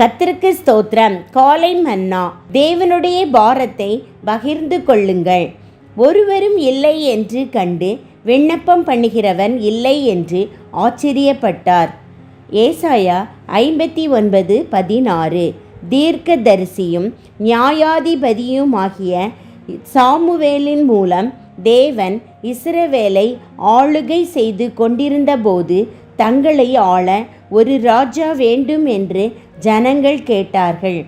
கத்திற்கு ஸ்தோத்திரம். காலை மன்னா தேவனுடைய பாரத்தை பகிர்ந்து கொள்ளுங்கள். ஒருவரும் இல்லை என்று கண்டு விண்ணப்பம் பண்ணுகிறவன் இல்லை என்று ஆச்சரியப்பட்டார். ஏசாயா ஐம்பத்தி ஒன்பது பதினாறு. தீர்க்கதரிசியும் நியாயாதிபதியுமாகிய சாமுவேலின் மூலம் தேவன் இஸ்ரவேலை ஆளுகை செய்து கொண்டிருந்தபோது தங்களை ஆள ஒரு ராஜா வேண்டும் என்று ஜனங்கள் கேட்டார்கள்.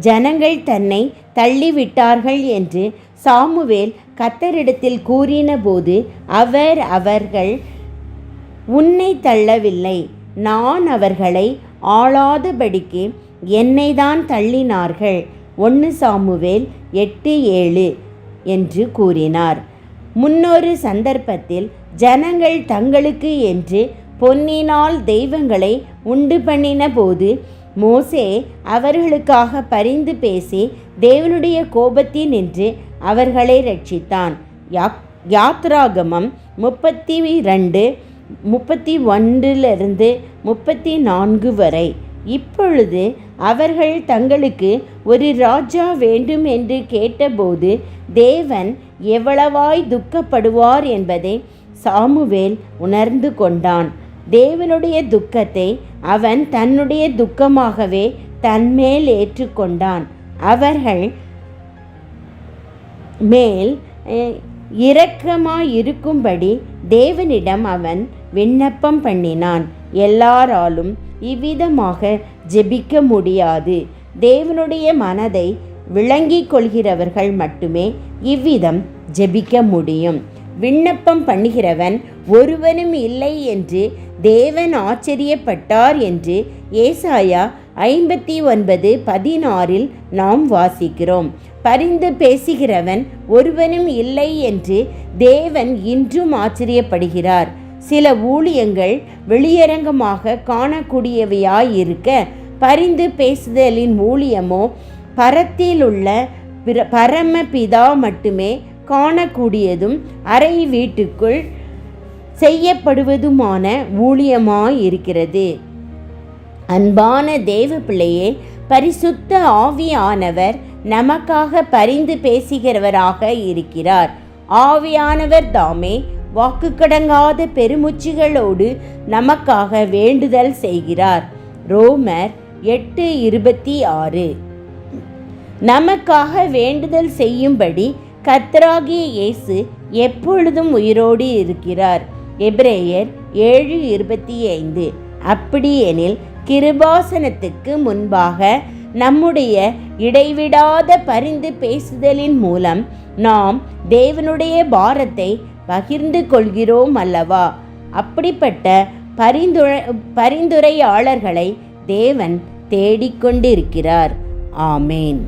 ஜனங்கள் தன்னை தள்ளிவிட்டார்கள் என்று சாமுவேல் கத்தரிடத்தில் கூறினபோது அவர் அவர்கள் உன்னை தள்ளவில்லை. நான் அவர்களை ஆளாதபடிக்கு என்னை தான் தள்ளினார்கள் ஒன்று சாமுவேல் எட்டு ஏழு என்று கூறினார். முன்னொரு சந்தர்ப்பத்தில் ஜனங்கள் தங்களுக்கு என்று பொன்னினால் தெய்வங்களை உண்டு பண்ணின போது மோசே அவர்களுக்காக பரிந்து பேசி தேவனுடைய கோபத்தில் நின்று அவர்களை ரட்சித்தான் யாக் யாத்ராகமம் முப்பத்தி ரெண்டு முப்பத்தி ஒன்றிலிருந்து முப்பத்தி நான்கு வரை. இப்பொழுது அவர்கள் தங்களுக்கு ஒரு ராஜா வேண்டும் என்று கேட்டபோது தேவன் எவ்வளவாய் துக்கப்படுவார் என்பதை சாமுவேல் உணர்ந்து கொண்டான். தேவனுடைய துக்கத்தை அவன் தன்னுடைய துக்கமாகவே தன்மேல் ஏற்றுக்கொண்டான். அவர்கள் மேல் இரக்கமாயிருக்கும்படி தேவனிடம் அவன் விண்ணப்பம் பண்ணினான். எல்லாராலும் இவ்விதமாக ஜெபிக்க முடியாது. தேவனுடைய மனதை விளங்கிக் கொள்கிறவர்கள் மட்டுமே இவ்விதம் ஜெபிக்க முடியும். விண்ணப்பம் பண்ணுகிறவன் ஒருவனும் இல்லை என்று தேவன் ஆச்சரியப்பட்டார் என்று ஏசாயா ஐம்பத்தி ஒன்பது பதினாறில் நாம் வாசிக்கிறோம். பரிந்து பேசுகிறவன் ஒருவனும் இல்லை என்று தேவன் இன்றும் ஆச்சரியப்படுகிறார். சில ஊழியங்கள் வெளியரங்கமாக காணக்கூடியவையாயிருக்க பரிந்து பேசுதலின் ஊழியமோ பரத்தில் உள்ள பரமபிதா மட்டுமே காணக்கூடியதும் அறை வீட்டுக்குள் செய்யப்படுவதுமான ஊழியமாயிருக்கிறது. அன்பான தேவ பிள்ளையே பரிசுத்த ஆவியானவர் நமக்காக பரிந்து பேசுகிறவராக இருக்கிறார். ஆவியானவர் தாமே வாக்குக்கடங்காத பெருமுச்சிகளோடு நமக்காக வேண்டுதல் செய்கிறார். ரோமர் எட்டு இருபத்தி ஆறு. நமக்காக வேண்டுதல் செய்யும்படி கர்த்தராகிய இயேசு எப்பொழுதும் உயிரோடு இருக்கிறார். எபிரேயர் ஏழு இருபத்தி ஐந்து. அப்படியெனில் கிருபாசனத்துக்கு முன்பாக நம்முடைய இடைவிடாத பரிந்து பேசுதலின் மூலம் நாம் தேவனுடைய பாரத்தை பகிர்ந்து கொள்கிறோம் அல்லவா? அப்படிப்பட்ட பரிந்துரை பரிந்துரையாளர்களை தேவன் தேடிக்கொண்டிருக்கிறார். ஆமேன்.